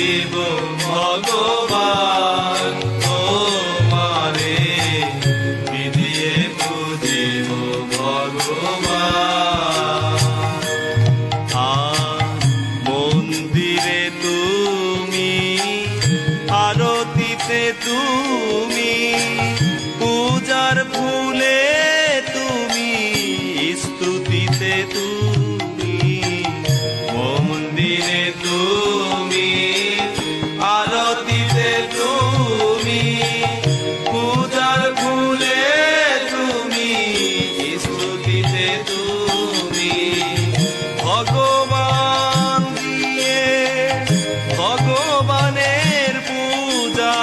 দেব ভগবান তোমারে। বিধিয়ে মন্দিরে তুমি আরতিতে তুমি পূজার ফুলে তুমি স্তুতিতে তুমি। ভগবান দিয়ে ভগবানের পূজা